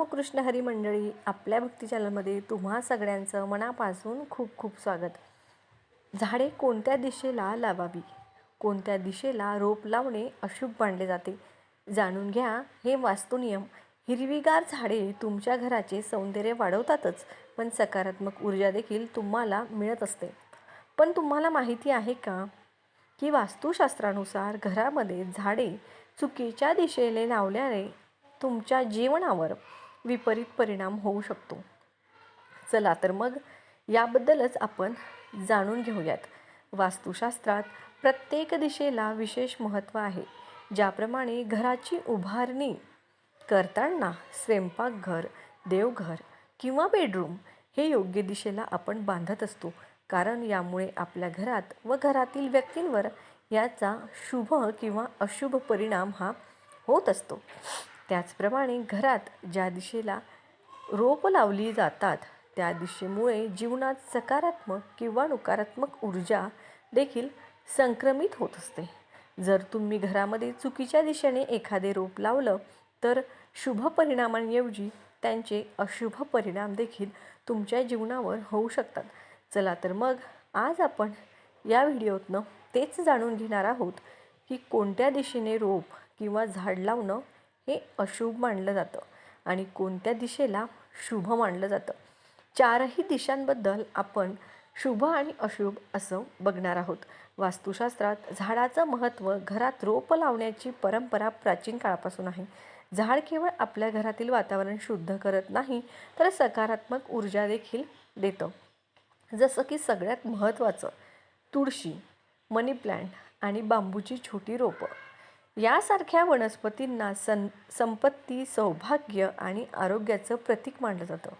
रामकृष्ण हरी मंडळी आपल्या भक्ती चॅनलमध्ये तुम्हा सगळ्यांचं मनापासून खूप खूप स्वागत. झाडे कोणत्या दिशेला लावावी? कोणत्या दिशेला रोप लावणे अशुभ मानले जाते? जाणून घ्या हे वास्तुनियम हिरवीगार झाडे तुमच्या घराचे सौंदर्य वाढवतातच पण सकारात्मक ऊर्जा देखील तुम्हाला मिळत असते. पण तुम्हाला माहिती आहे का की वास्तुशास्त्रानुसार घरामध्ये झाडे चुकीच्या दिशेने लावल्याने तुमच्या जीवनावर विपरीत परिणाम होऊ शकतो. चला तर मग याबद्दलच आपण जाणून घेऊयात. वास्तुशास्त्रात प्रत्येक दिशेला विशेष महत्त्व आहे. ज्याप्रमाणे घराची उभारणी करताना स्वयंपाकघर देवघर किंवा बेडरूम हे योग्य दिशेला आपण बांधत असतो. कारण यामुळे आपल्या घरात व घरातील व्यक्तींवर याचा शुभ किंवा अशुभ परिणाम हा होत असतो. त्याचप्रमाणे घरात ज्या दिशेला रोप लावली जातात त्या दिशेमुळे जीवनात सकारात्मक किंवा नकारात्मक ऊर्जा देखील संक्रमित होत असते. जर तुम्ही घरामध्ये चुकीच्या दिशेने एखादे रोप लावलं तर शुभ परिणामांऐवजी त्यांचे अशुभ परिणाम देखील तुमच्या जीवनावर होऊ शकतात. चला तर मग आज आपण या व्हिडिओतनं तेच जाणून घेणार आहोत की कोणत्या दिशेने रोप किंवा झाड लावणं हे अशुभ मानलं जातं आणि कोणत्या दिशेला शुभ मानलं जातं? चारही दिशांबद्दल आपण शुभ आणि अशुभ असं बघणार आहोत. वास्तुशास्त्रात झाडाचं महत्त्व घरात रोप लावण्याची परंपरा प्राचीन काळापासून आहे. झाड केवळ आपल्या घरातील वातावरण शुद्ध करत नाही तर सकारात्मक ऊर्जा देखील देतं. जसं की सगळ्यात महत्त्वाचं तुळशी मनी प्लॅन्ट आणि बांबूची छोटी रोपं. यासारख्या वनस्पतींना सं संपत्ती सौभाग्य आणि आरोग्याचं प्रतीक मानलं जातं.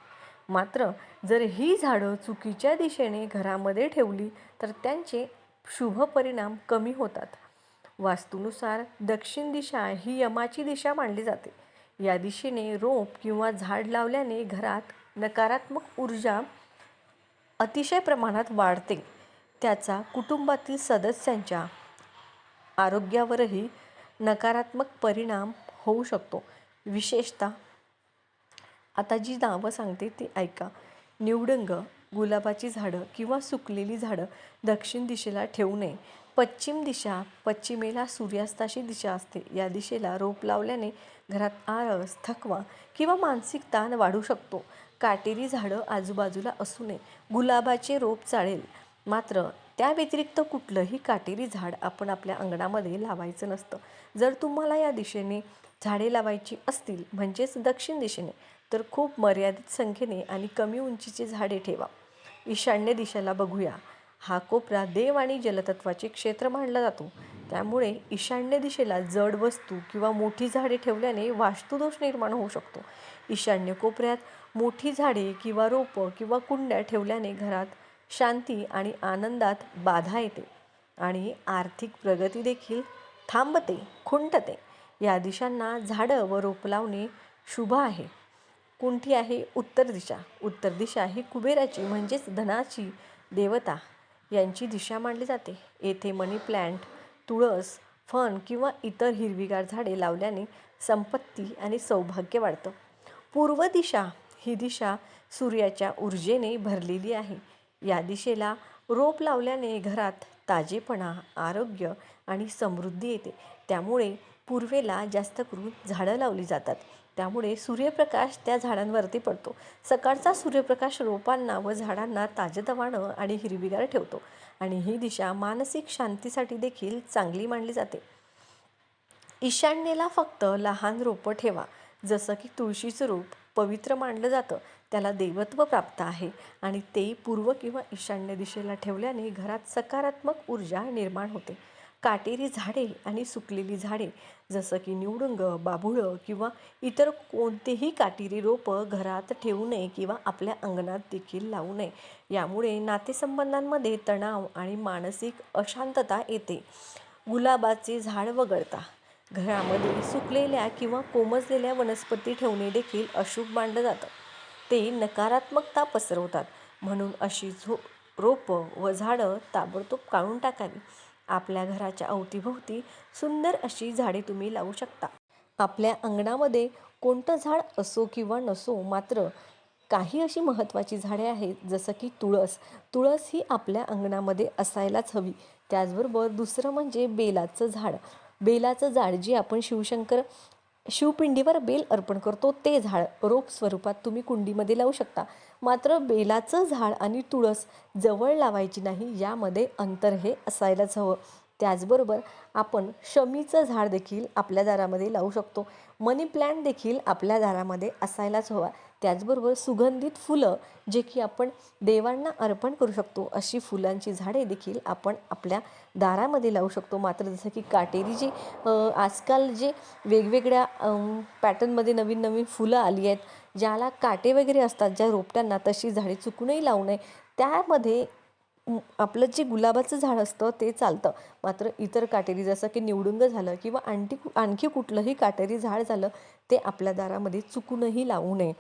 मात्र जर ही झाडं चुकीच्या दिशेने घरामध्ये ठेवली तर त्यांचे शुभ परिणाम कमी होतात. वास्तूनुसार दक्षिण दिशा ही यमाची दिशा मानली जाते. या दिशेने रोप किंवा झाड लावल्याने घरात नकारात्मक ऊर्जा अतिशय प्रमाणात वाढते. त्याचा कुटुंबातील सदस्यांच्या आरोग्यावरही नकारात्मक परिणाम होऊ शकतो. विशेषतः आता जी नावं सांगते ती ऐका. निवडंग गुलाबाची झाडं किंवा सुकलेली झाडं दक्षिण दिशेला ठेवू नये. पश्चिम दिशा पश्चिमेला सूर्यास्ताची दिशा असते. या दिशेला रोप लावल्याने घरात आळस थकवा किंवा मानसिक ताण वाढू शकतो. काटेरी झाडं आजूबाजूला असू नये. गुलाबाचे रोप चाळेल. मात्र त्या व्यतिरिक्त कुठलंही काटेरी झाड आपण आपल्या अंगणामध्ये लावायचं नसतं. जर तुम्हाला या दिशेने झाडे लावायची असतील म्हणजेच दक्षिण दिशेने तर खूप मर्यादित संख्येने आणि कमी उंचीची झाडे ठेवा. ईशान्य दिशेला बघूया. हा कोपरा देव आणि जलतत्वाचे क्षेत्र मानला जातो. त्यामुळे ईशान्य दिशेला जड वस्तू किंवा मोठी झाडे ठेवल्याने वास्तुदोष निर्माण होऊ शकतो. ईशान्य कोपऱ्यात मोठी झाडे किंवा रोपं किंवा कुंड्या ठेवल्याने घरात शांती आणि आनंदात बाधा येते आणि आर्थिक प्रगती देखील थांबते खुंटते. या दिशांना झाडं व रोप लावणे शुभ आहे. कोणती आहे उत्तर दिशा. उत्तर दिशा ही कुबेराची म्हणजेच धनाची देवता यांची दिशा मानली जाते. येथे मनी प्लॅन्ट तुळस फन किंवा इतर हिरवीगार झाडे लावल्याने संपत्ती आणि सौभाग्य वाढतं. पूर्व दिशा ही दिशा सूर्याच्या ऊर्जेने भरलेली आहे. या दिशेला रोप लावल्याने घरात ताजेपणा आरोग्य आणि समृद्धी येते. त्यामुळे पूर्वेला जास्त करून झाडं लावली जातात. त्यामुळे सूर्यप्रकाश त्या झाडांवरती पडतो. सकाळचा सूर्यप्रकाश रोपांना व झाडांना ताजतवाणं आणि हिरवीगार ठेवतो आणि ही दिशा मानसिक शांतीसाठी देखील चांगली मानली जाते. ईशान्येला फक्त लहान रोपं ठेवा. जसं की तुळशीचं रोप पवित्र मानलं जातं. त्याला देवत्व प्राप्त आहे. आणि ते पूर्व किंवा ईशान्य दिशेला ठेवल्याने घरात सकारात्मक ऊर्जा निर्माण होते. काटेरी झाडे आणि सुकलेली झाडे जसं की निवडुंग बाभुळं किंवा इतर कोणतेही काटेरी रोपं घरात ठेवू नये किंवा आपल्या अंगणात देखील लावू नये. यामुळे नातेसंबंधांमध्ये तणाव आणि मानसिक अशांतता येते. गुलाबाचे झाड वगळता घरामध्ये सुकलेल्या किंवा कोमजलेल्या वनस्पती ठेवणे देखील अशुभ मानलं जातं. ते नकारात्मकता पसरवतात. म्हणून अशी झो रोपं व झाडं ताबडतोब काढून टाकावी. आपल्या घराच्या अवतीभोवती सुंदर अशी झाडे तुम्ही लावू शकता. आपल्या अंगणामध्ये कोणतं झाड असो किंवा नसो मात्र काही अशी महत्त्वाची झाडे आहेत जसं की तुळस. तुळस ही आपल्या अंगणामध्ये असायलाच हवी. त्याचबरोबर दुसरं म्हणजे बेलाचं झाड. बेलाचं झाड जे आपण शिवशंकर शिवपिंडीवर बेल अर्पण करतो. ते झाड रोप स्वरूपात तुम्ही कुंडीमध्ये लावू शकता. मात्र बेलाचं झाड आणि तुळस जवळ लावायची नाही यामध्ये अंतर हे असायलाच हवं. त्याचबरोबर आपण शमीचं झाड देखील आपल्या दारामध्ये लावू शकतो. मनी प्लॅन्ट देखील आपल्या दारामध्ये असायलाच हवा. त्याचबरोबर सुगंधित फुलं जे की आपण देवांना अर्पण करू शकतो अशी फुलांची झाडे देखील आपण आपल्या दारामध्ये लावू शकतो. मात्र जसं की काटेरी जी आजकाल जे वेगवेगळ्या पॅटर्नमध्ये नवीन नवीन फुलं आली आहेत ज्याला काटे वगैरे असतात ज्या रोपट्यांना तशी झाडे चुकूनही लावू नये त्यामध्ये आपलं जे गुलाबाचं झाड असतं ते चालतं. मात्र इतर काटेरी जसं की निवडुंग झालं किंवा आणखी आणखी कुठलंही काटेरी झाड झालं ते आपल्या दारामध्ये चुकूनही लावू नये.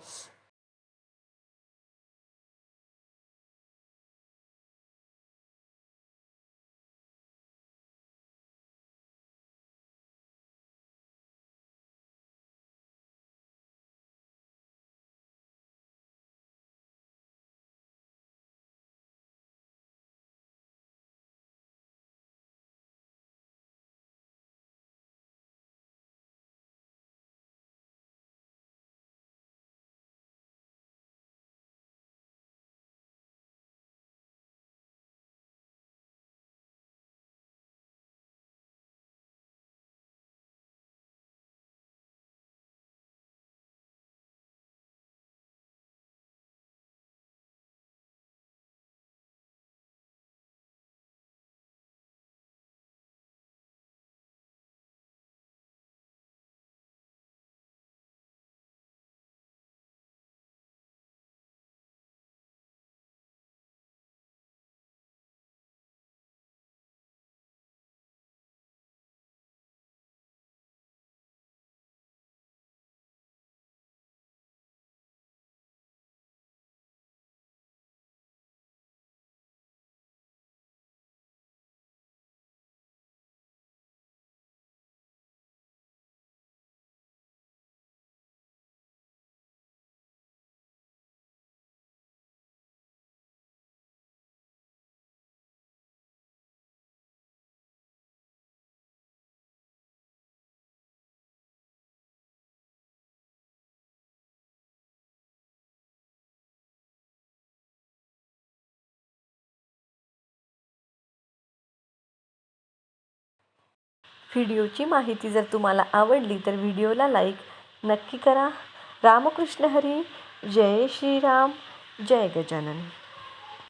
व्हिडिओची माहिती जर तुम्हाला आवडली तर व्हिडिओला लाईक नक्की करा. रामकृष्ण हरी. जय श्रीराम. जय गजानन.